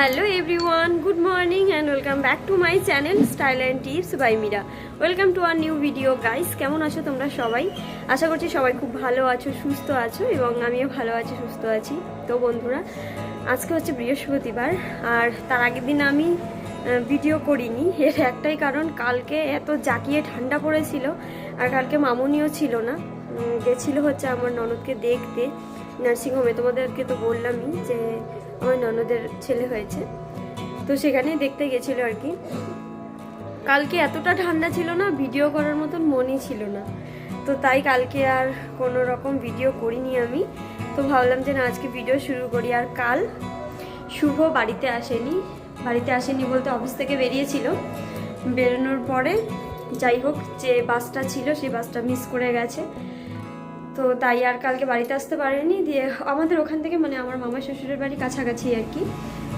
Hello everyone good morning and welcome back to my channel style and tips by Mira welcome to our new video guys কেমন আছো তোমরা সবাই? আশা করছি সবাই খুব ভালো আছো, সুস্থ আছো এবং আমিও ভালো আছি, সুস্থ আছি। তো বন্ধুরা, আজকে হচ্ছে বৃহস্পতিবার আর তার আগের দিন আমি ভিডিও করিনি। এর একটাই কারণ, কালকে এত জাকিয়ে ঠান্ডা পড়েছিল আর কালকে মামুনিও ছিল না। গেছিল হচ্ছে আমার ননদকে দেখতে। নার্সিংহোমে, তোমাদেরকে তো বললামই যে আমার ননদের ছেলে হয়েছে। তো সেখানেই দেখতে গেছিল আর কি। কালকে এতটা ঠান্ডা ছিল না, ভিডিও করার মতন মনই ছিল না। তো তাই কালকে আর কোনো রকম ভিডিও করিনি আমি। তো ভাবলাম যে না, আজকে ভিডিও শুরু করি। আর কাল শুভ বাড়িতে আসেনি। বাড়িতে আসেনি বলতে অফিস থেকে বেরিয়েছিল। বেরোনোর পরে যাই হোক, যে বাসটা ছিল সেই বাসটা মিস করে গেছে। তো তাই আর কালকে বাড়িতে আসতে পারেনি। দিয়ে আমাদের ওখান থেকে মানে আমার মামা শ্বশুরের বাড়ি কাছাকাছি আর কি।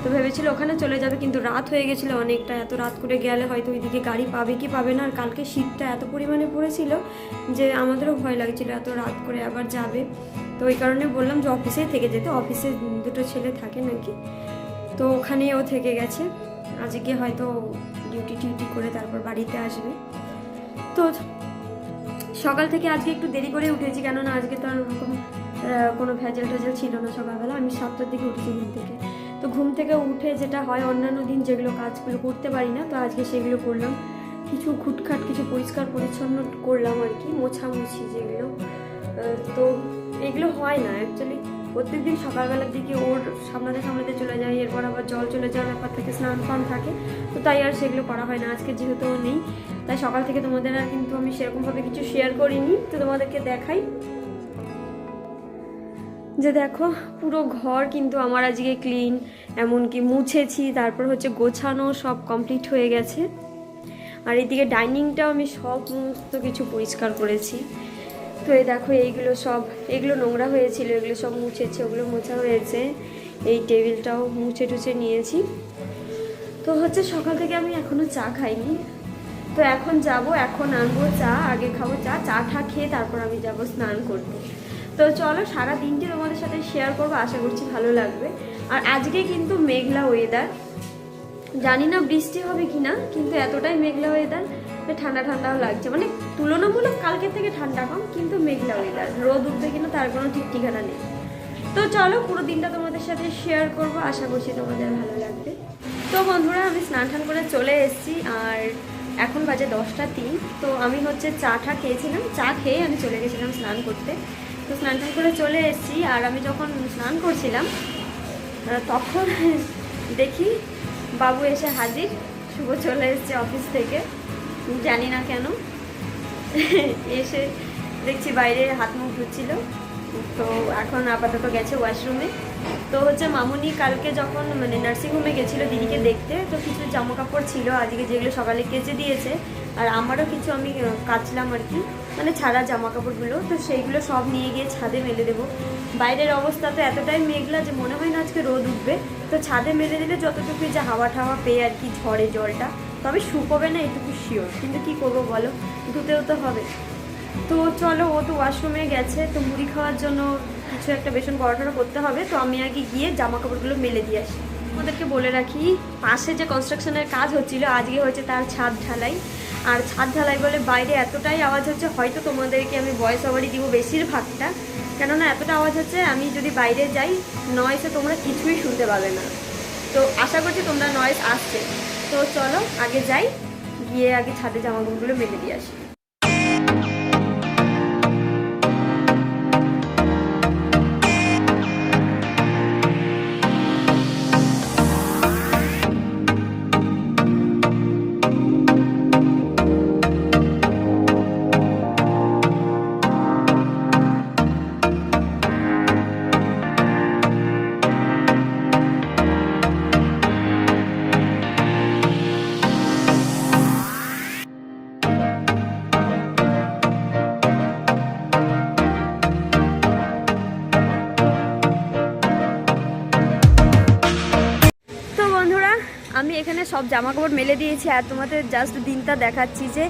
তো ভেবেছিল ওখানে চলে যাবে, কিন্তু রাত হয়ে গেছিল অনেকটা। এত রাত করে গেলে হয়তো ওইদিকে গাড়ি পাবে কি পাবে না। আর কালকে শীতটা এত পরিমাণে পড়েছিল যে আমাদেরও ভয় লাগছিল এত রাত করে আবার যাবে। তো ওই কারণে বললাম যে অফিসেই থেকে যেতে। অফিসে দুটো ছেলে থাকে নাকি। তো ওখানেই ও থেকে গেছে। আজকে হয়তো ডিউটি টিউটি করে তারপর বাড়িতে আসবে। তো সকাল থেকে আজকে একটু দেরি করে উঠেছি, কেননা আজকে তো আর ওরকম কোনো ভেজাল টেজাল ছিল না সকালবেলা। আমি সাতটার দিকে উঠেছি ঘুম থেকে। তো ঘুম থেকে উঠে যেটা হয়, অন্যান্য দিন যেগুলো কাজগুলো করতে পারি না, তো আজকে সেগুলো করলাম। কিছু খুটখাট, কিছু পরিষ্কার পরিচ্ছন্ন করলাম আর কি, মোছামুছি যেগুলো। তো এগুলো হয় না অ্যাকচুয়ালি প্রত্যেকদিন সকালবেলার দিকে ওর সামলাতে সামলাতে চলে যায়, এরপর আবার জল চলে যাওয়ার ব্যাপার থেকে স্নান ফান থাকে, তো তাই আর সেগুলো করা হয় না। আজকে যেহেতু নেই তাই সকাল থেকে তোমাদের আর কিন্তু আমি সেরকমভাবে কিছু শেয়ার করিনি, তো তোমাদেরকে দেখাই। যে দেখো, পুরো ঘর কিন্তু আমার আজকে ক্লিন এমনকি মুছেছি, তারপর হচ্ছে গোছানো সব কমপ্লিট হয়ে গেছে। আর এদিকে ডাইনিংটাও আমি সমস্ত কিছু পরিষ্কার করেছি। তো এই দেখো, এইগুলো সব, এগুলো নোংরা হয়েছিল, এগুলো সব মুছেছি, ওগুলো মোছা হয়েছে। এই টেবিলটাও মুছে টুছে নিয়েছি। তো হচ্ছে সকাল থেকে আমি এখনও চা খাইনি। তো এখন যাব, এখন আনব চা, আগে খাব চা চা ঠা খেয়ে তারপর আমি যাব স্নান করতে। তো চলো, সারা দিনটি তোমাদের সাথে শেয়ার করব, আশা করছি ভালো লাগবে। আর আজকে কিন্তু মেঘলা ওয়েদার জানি না বৃষ্টি হবে কি না কিন্তু এতটাই মেঘলা ওয়েদার ঠান্ডা ঠান্ডাও লাগছে। মানে তুলনামূলক কালকে থেকে ঠান্ডা কম, কিন্তু মেঘলা ওয়েদার রোদ উঠবে কিনা তার কোনো ঠিক ঠিকানা নেই। তো চলো, পুরো দিনটা তোমাদের সাথে শেয়ার করব, আশা করছি তোমাদের ভালো লাগবে। তো বন্ধুরা, আমি স্নান টান করে চলে এসেছি, আর এখন বাজে দশটা তিন, তো আমি হচ্ছে চা ঠা খেয়েছিলাম। চা খেয়ে আমি চলে গেছিলাম স্নান করতে। তো স্নান টান করে চলে এসেছি আর আমি যখন স্নান করছিলাম তখন দেখি বাবু এসে হাজির। শুভ চলে এসেছে অফিস থেকে। জানি না কেন। এসে দেখছি বাইরে হাত মুখ ধুচ্ছিল। তো এখন আপাতত গেছে ওয়াশরুমে তো হচ্ছে মামুনি কালকে যখন মানে নার্সিংহোমে গেছিল দিদিকে দেখতে, তো কিছু জামা কাপড় ছিল, আজকে যেগুলো সকালে কেচে দিয়েছে। আর আমারও কিছু আমি কাচলাম আর কি মানে ছাড়া জামা কাপড়গুলো তো সেইগুলো সব নিয়ে গিয়ে ছাদে মেলে দেবো। বাইরের অবস্থা তো এতটাই মেঘলা যে মনে হয় না আজকে রোদ উঠবে। তো ছাদে মেলে দিলে যতটুকু যে হাওয়া ঠাওয়া পেয়ে আর কি ঝড়ে জলটা, তবে শুকোবে না এটুকু শিওর কিন্তু কি করব বলো? ধুতেও তো হবে। তো চলো, ও তো ওয়াশরুমে গেছে, তো মুড়ি খাওয়ার জন্য কিছু একটা বেসন পরোটাটা করতে হবে। তো আমি আগে গিয়ে জামা কাপড়গুলো মেলে দিয়ে আসি। আমাদেরকে বলে রাখি, পাশে যে কনস্ট্রাকশনের কাজ হচ্ছিল, আজকে হচ্ছে তার ছাদ ঢালাই। আর ছাদ ঢালাই বলে বাইরে এতটাই আওয়াজ হচ্ছে, হয়তো তোমাদেরকে আমি ভয়েস ওভারই দিব বেশিরভাগটা। কেননা এতটা আওয়াজ হচ্ছে, আমি যদি বাইরে যাই নয়েসে তোমরা কিছুই শুনতে পাবে না। তো আশা করছি তোমরা নয়েস আসছে। তো চলো, আগে যাই, গিয়ে আগে ছাদে জামা কাপড়গুলো মেলে দিয়ে আসি। জামা কাপড় মেলে দিয়েছি আর তোমাদের জাস্ট দিনটা দেখাচ্ছি যে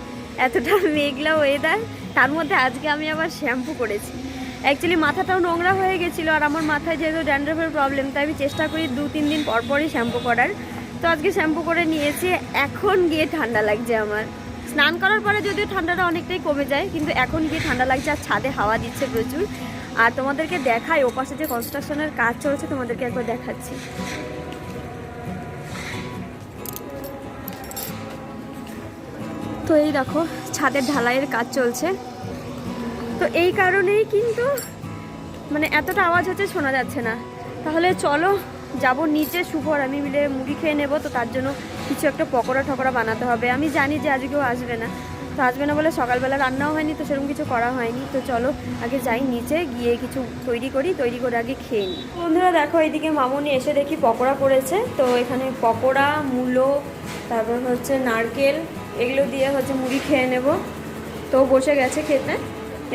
এতটা মেঘলা ওয়েদার তার মধ্যে আজকে আমি আবার শ্যাম্পু করেছি। অ্যাকচুয়ালি মাথাটাও নোংরা হয়ে গেছিল আর আমার মাথায় যেহেতু ড্যান্ড্রফের প্রবলেম তাই আমি চেষ্টা করি দু, তিন দিন পর পরই শ্যাম্পু করার। তো আজকে শ্যাম্পু করে নিয়েছি, এখন গিয়ে ঠান্ডা লাগছে আমার। স্নান করার পরে যদিও ঠান্ডাটা অনেকটাই কমে যায়, কিন্তু এখন গিয়ে ঠান্ডা লাগছে আর ছাদে হাওয়া দিচ্ছে প্রচুর। আর তোমাদেরকে দেখাই, ওপাশে যে কনস্ট্রাকশনের কাজ চলছে, তোমাদেরকে একবার দেখাচ্ছি। তো এই দেখো, ছাদের ঢালাইয়ের কাজ চলছে। তো এই কারণেই কিন্তু মানে এতটা আওয়াজ হচ্ছে শোনা যাচ্ছে না। তাহলে চলো, যাব নিচে শুভর, আমি মিলে মুড়ি খেয়ে নেব, তো তার জন্য কিছু একটা পকোড়া টকোড়া বানাতে হবে। আমি জানি যে আজকেও আসবে না, তো আসবে না বলে সকালবেলা রান্নাও হয়নি, তো সেরকম কিছু করা হয়নি। তো চলো, আগে যাই নিচে, গিয়ে কিছু তৈরি করি, তৈরি করে আগে খেয়ে নিই। বন্ধুরা দেখো, এইদিকে মামনি এসে দেখি পকোড়া করেছে। তো এখানে পকোড়া, মূলো, তারপর হচ্ছে নারকেল এগুলো দিয়ে হচ্ছে মুড়ি খেয়ে নেব। তো বসে গেছে খেতে।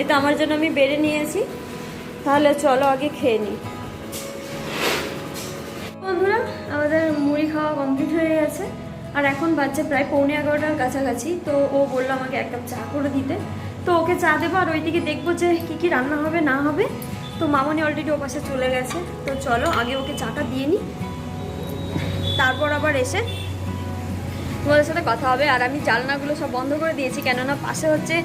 এটা আমার জন্য আমি বেড়ে নিয়েছি। তাহলে চলো আগে খেয়ে নিই বন্ধুরা, আমাদের মুড়ি খাওয়া কমপ্লিট হয়ে গেছে। আর এখন বাচ্চা প্রায় পৌনে এগারোটার কাছাকাছি। তো ও বলল আমাকে এক কাপ চা করে দিতে। তো ওকে চা দেবো আর ওইদিকে দেখব যে কী কী রান্না হবে, না হবে। তো মামনি অলরেডি ও পাশে চলে গেছে। তো চলো আগে ওকে চাটা দিয়ে নিই তারপর আবার এসে তোমাদের সাথে কথা হবে আর আমি জানলাগুলো সব বন্ধ করে দিয়েছি কেননা পাশে হচ্ছে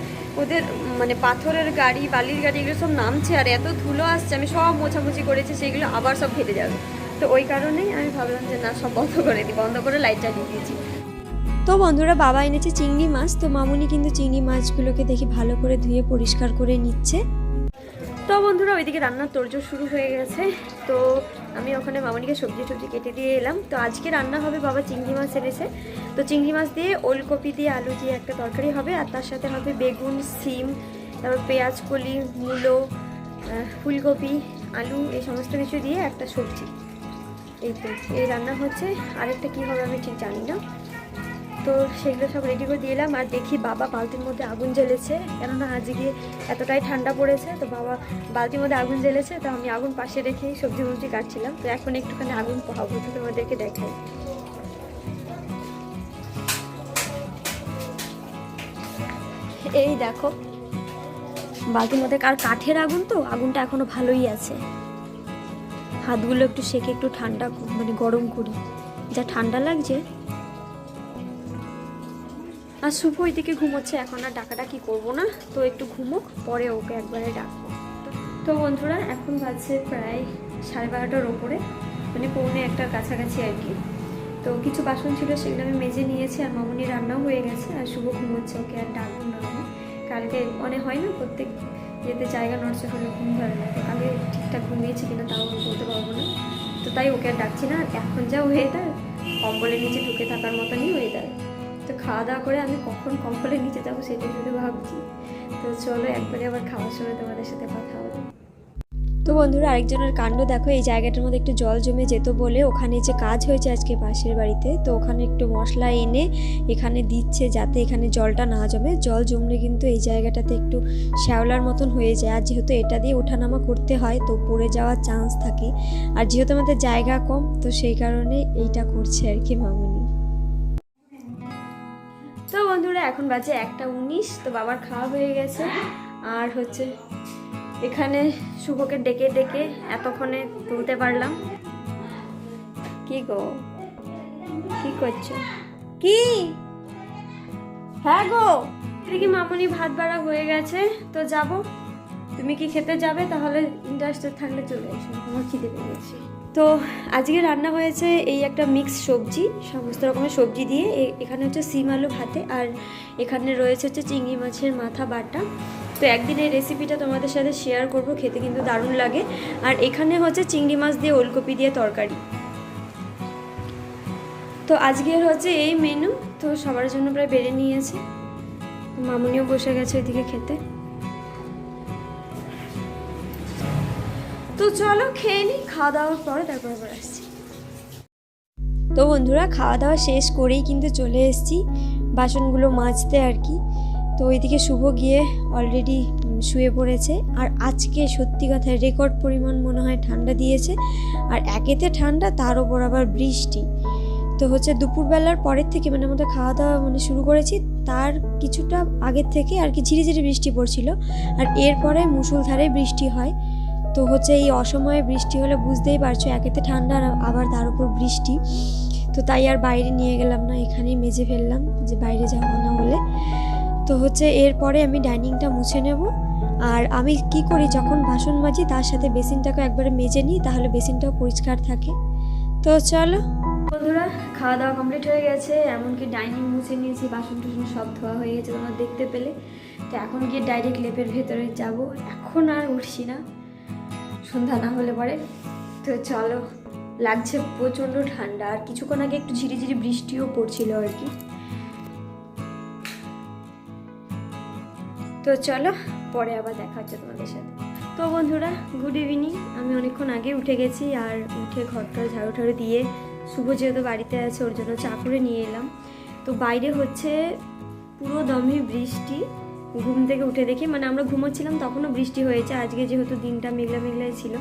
ওদের মানে পাথরের গাড়ি, বালির গাড়ি এগুলো সব নামছে আর এত ধুলো আসছে, আমি সব মোছামুছি করেছি, সেগুলো আবার সব ফেটে যাবে। তো ওই কারণেই আমি ভাবলাম যে না, সব বন্ধ করে দিই, বন্ধ করে লাইট জ্বালিয়ে দিয়েছি। তো বন্ধুরা, বাবা এনেছে চিংড়ি মাছ, তো মামুনি কিন্তু চিংড়ি মাছগুলোকে দেখি ভালো করে ধুয়ে পরিষ্কার করে নিচ্ছে। তো বন্ধুরা, ওইদিকে রান্নার তোড়জোড় শুরু হয়ে গেছে। তো আমি ওখানে মামনিকে সবজি টবজি কেটে দিয়ে এলাম। তো আজকে রান্না হবে বাবা চিংড়ি মাছ এনেছে তো চিংড়ি মাছ দিয়ে ওলকপি দিয়ে আলু দিয়ে একটা তরকারি হবে, আর তার সাথে হবে বেগুন, সিম, তারপর পেঁয়াজ, কলি, মূলো ফুলকপি, আলু, এই সমস্ত কিছু দিয়ে একটা সবজি। এই তো, এই রান্না হচ্ছে। আরেকটা কী হবে আমি ঠিক জানি না। তো সেগুলো সব রেডি করে দিয়ে এলাম। আর দেখি বাবা বালতির মধ্যে আগুন জ্বেলেছে। কেননা আজকে এতটাই ঠান্ডা পড়েছে, তো বাবা বালতির মধ্যে আগুন জ্বেলেছে, তো আমি আগুন পাশে রেখে সবজি মবজি কাটছিলাম। তো এখন একটুখানি আগুন পোহাবো, তো তোমাদেরকে দেখাই। এই দেখো, বালতির মধ্যে আর কাঠের আগুন তো, আগুনটা এখনও ভালোই আছে। হাতগুলো একটু সেকে একটু ঠান্ডা মানে গরম করি। যা ঠান্ডা লাগছে আর শুভ ওইদিকে ঘুমোচ্ছে, এখন আর ডাকাডাকি করব না? তো একটু ঘুমোক, পরে ওকে একবারে ডাকবো। তো বন্ধুরা, এখন বাজছে প্রায় সাড়ে বারোটার ওপরে মানে পৌনে একটার কাছাকাছি আর কি। তো কিছু বাসন ছিল, সেগুলো আমি মেজে নিয়েছি, আর মামুনি রান্নাও হয়ে গেছে, আর শুভ ঘুমোচ্ছে, ওকে আর ডাকবো না আমি। কালকে অনেক হয় না, প্রত্যেক যেতে জায়গা নষ্ট হলে ঘুম ধরে না। তো কালকে ঠিকঠাক ঘুমিয়েছি কিনা তাও আমি বলতে পারব না। তো তাই ওকে আর ডাকছি না এখন যা ওয়েদার কম্বলের নিচে ঢুকে থাকার মতনই ওয়েদার তো খাওয়া দাওয়া করে আমি কখন কম্বলের নিচে যাব সেটাই শুধু ভাবছি। তো চলো একবারে আবার খাওয়ার সময় তোমাদের সাথে কথা হবে। তো বন্ধুরা, আরেকজনের কাণ্ড দেখো, এই জায়গাটার মধ্যে একটু জল জমে যেত বলে ওখানে যে কাজ হয়েছে আজকে পাশের বাড়িতে, তো ওখানে একটু মশলা এনে এখানে দিচ্ছে যাতে এখানে জলটা না জমে। জল জমলে কিন্তু এই জায়গাটাতে একটু শ্যাওলার মতন হয়ে যায়, আর যেহেতু এটা দিয়ে ওঠানামা করতে হয়, তো পড়ে যাওয়ার চান্স থাকে। আর যেহেতু আমাদের জায়গা কম, তো সেই কারণে এইটা করছে আর কি মামুনি। বন্ধুরা এখন বাজে একটা উনিশ তো বাবার খাওয়া হয়ে গেছে। আর হচ্ছে এখানে শুভকে ডেকে ডেকে এতক্ষণে তুলতে পারলাম। কি গো? কি করছ? কি? হ্যাঁ গো। এদিকে মামনি ভাত বাড়া হয়ে গেছে? তো যাব। তুমি কি খেতে যাবে? তাহলে ইন্টারেস্টেড থাকলে চলে এসো। আমার খিদে পেয়েছে তো আজকে রান্না হয়েছে এই একটা মিক্স সবজি, সমস্ত রকমের সবজি দিয়ে। এখানে হচ্ছে সিম আলু ভাতে, আর এখানে রয়েছে হচ্ছে চিংড়ি মাছের মাথা বাটা। তো একদিন এই রেসিপিটা তোমাদের সাথে শেয়ার করব, খেতে কিন্তু দারুণ লাগে। আর এখানে হচ্ছে চিংড়ি মাছ দিয়ে ওলকপি দিয়ে তরকারি। তো আজকের হচ্ছে এই মেনু তো সবার জন্য প্রায় বেড়ে নিয়েছে। মামুনিও বসে গেছে ওইদিকে খেতে। তো চলো খেয়ে নিই খাওয়া দাওয়ার পরে তারপর আবার আসছি। তো বন্ধুরা, খাওয়া দাওয়া শেষ করেই কিন্তু চলে এসেছি বাসনগুলো মাজতে আর কি। তো ওইদিকে শুভ গিয়ে অলরেডি শুয়ে পড়েছে। আর আজকে সত্যি কথা রেকর্ড পরিমাণ মনে হয় ঠান্ডা দিয়েছে। আর একেতে ঠান্ডা, তার ওপর আবার বৃষ্টি। তো হচ্ছে দুপুরবেলার পরের থেকে মানে আমাদের খাওয়া দাওয়া মানে শুরু করেছি, তার কিছুটা আগের থেকে আর কি ঝিরিঝিরি বৃষ্টি পড়ছিল। আর এরপরে মুসুলধারে বৃষ্টি হয়। তো হচ্ছে এই অসময়ে বৃষ্টি হলে বুঝতেই পারছ, একেতে ঠান্ডা আবার তার উপর বৃষ্টি। তো তাই আর বাইরে নিয়ে গেলাম না, এখানেই মেজে ফেললাম যে বাইরে যাব না বলে। তো হচ্ছে এরপরে আমি ডাইনিংটা মুছে নেব। আর আমি কি করি, যখন বাসন মাজি তার সাথে বেসিনটাকে একবারে মেজে নিই, তাহলে বেসিনটাও পরিষ্কার থাকে। তো চলো। বন্ধুরা খাওয়া দাওয়া কমপ্লিট হয়ে গেছে, এমনকি ডাইনিং মুছে নিয়েছি বাসন টুসন সব ধোয়া হয়ে গেছে তোমরা দেখতে পেলে। তো এখন গিয়ে ডাইরেক্ট লেপের ভেতরে যাব, এখন আর উঠছি না। সন্ধ্যা না হলে পরে। তো চলো, লাগছে প্রচণ্ড ঠান্ডা। আর কিছুক্ষণ আগে একটু ঝিরিঝিরি বৃষ্টিও পড়ছিল আর কি। তো চলো, পরে আবার দেখা হচ্ছে তোমাদের সাথে। তো বন্ধুরা গুড ইভিনিং আমি অনেকক্ষণ আগে উঠে গেছি আর উঠে ঘরটা ঝাড়ু ঠাড়ু দিয়ে শুভ যেহেতু বাড়িতে আছে, ওর জন্য চা করে নিয়ে এলাম। তো বাইরে হচ্ছে পুরো দমে বৃষ্টি। ঘুম থেকে উঠে দেখি মানে আমরা ঘুমোচ্ছিলাম, তখনও বৃষ্টি হয়েছে। আজকে যেহেতু দিনটা মেঘলা মেঘলাই ছিল।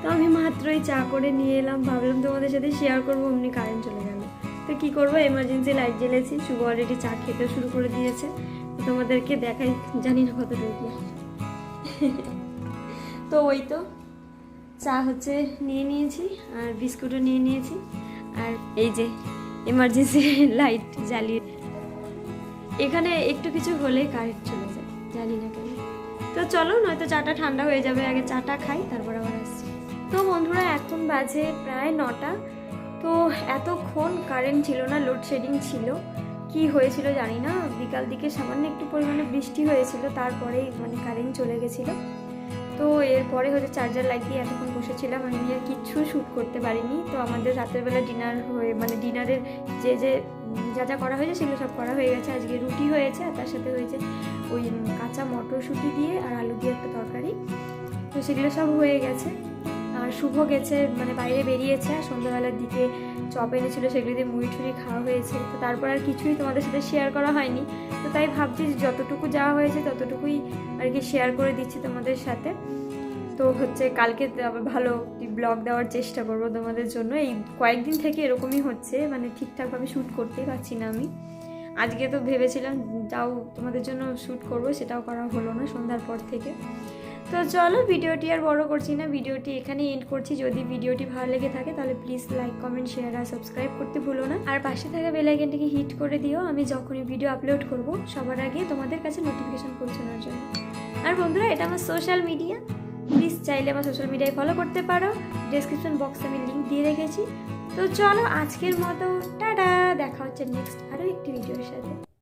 তো আমি মাত্রই চা করে নিয়ে এলাম, ভাবলাম তোমাদের সাথে শেয়ার করব, অমনি কারেন্ট চলে গেল। তো কী করব এমার্জেন্সি লাইট জ্বেলেছি, শুভ অলরেডি চা খেতে শুরু করে দিয়েছে। তোমাদেরকে দেখাই, জানি না কত ঢুকলো তো ওই তো, চা হচ্ছে নিয়ে নিয়েছি আর বিস্কুটও নিয়ে নিয়েছি। আর এই যে এমার্জেন্সি লাইট জ্বালিয়ে, এখানে একটু কিছু হলে কারেন্ট চলে। জানি না কেন। তো চলো, নয়তো চাটা ঠান্ডা হয়ে যাবে, আগে চাটা খাই, তারপর আবার আসছি। তো বন্ধুরা, এখন বাজে প্রায় নটা। তো এতক্ষণ কারেন্ট ছিল না লোডশেডিং ছিল। কি হয়েছিল জানি না। বিকাল দিকে সামান্য একটু পরিমাণে বৃষ্টি হয়েছিল, তারপরেই মানে কারেন্ট চলে গেছিল। তো এরপরে হচ্ছে চার্জার লাগিয়ে এতক্ষণ বসেছিলাম, আমি আর কিচ্ছু শ্যুট করতে পারিনি। তো আমাদের রাতের বেলা ডিনার হয়ে মানে ডিনারের যে যে যা যা করা হয়েছে সেগুলো সব করা হয়ে গেছে। আজকে রুটি হয়েছে আর তার সাথে হয়েছে ওই কাঁচা মটরশুঁটি দিয়ে আর আলু দিয়ে একটা তরকারি। তো সেগুলো সব হয়ে গেছে। আর শুভ গেছে মানে বাইরে বেরিয়েছে, আর সন্ধ্যাবেলার দিকে চপ এনেছিল, সেগুলি দিয়ে মুড়ি টুড়ি খাওয়া হয়েছে। তো তারপর আর কিছুই তোমাদের সাথে শেয়ার করা হয়নি। তো তাই ভাবছি যে যতটুকু যাওয়া হয়েছে, ততটুকুই আর কি শেয়ার করে দিচ্ছি তোমাদের সাথে। তো হচ্ছে কালকে আবার ভালো ব্লগ দেওয়ার চেষ্টা করব তোমাদের জন্য। এই কয়েকদিন থেকে এরকমই হচ্ছে মানে ঠিকঠাকভাবে শ্যুট করতেই পারছি না আমি। আজকে তো ভেবেছিলাম যাও তোমাদের জন্য শ্যুট করব, সেটাও করা হলো না সন্ধ্যার পর থেকে। তো চলো ভিডিওটি আর বড় করছি না, ভিডিওটি এখানে এন্ড করছি। যদি ভিডিওটি ভালো লেগে থাকে তাহলে প্লিজ লাইক কমেন্ট শেয়ার আর সাবস্ক্রাইব করতে ভুলো না। আর পাশে থাকা বেল আইকনটিকে হিট করে দিও, আমি যখনই ভিডিও আপলোড করব, সবার আগে তোমাদের কাছে নোটিফিকেশন পৌঁছানোর জন্য। আর বন্ধুরা, এটা আমার সোশ্যাল মিডিয়া প্লিজ চাইলে আমার সোশ্যাল মিডিয়ায় ফলো করতে পারো। ডেসক্রিপশন বক্সে আমি লিঙ্ক দিয়ে রেখেছি। তো চলো আজকের মতো, টাটা! দেখা হচ্ছে নেক্সট আরও একটি ভিডিওর সাথে।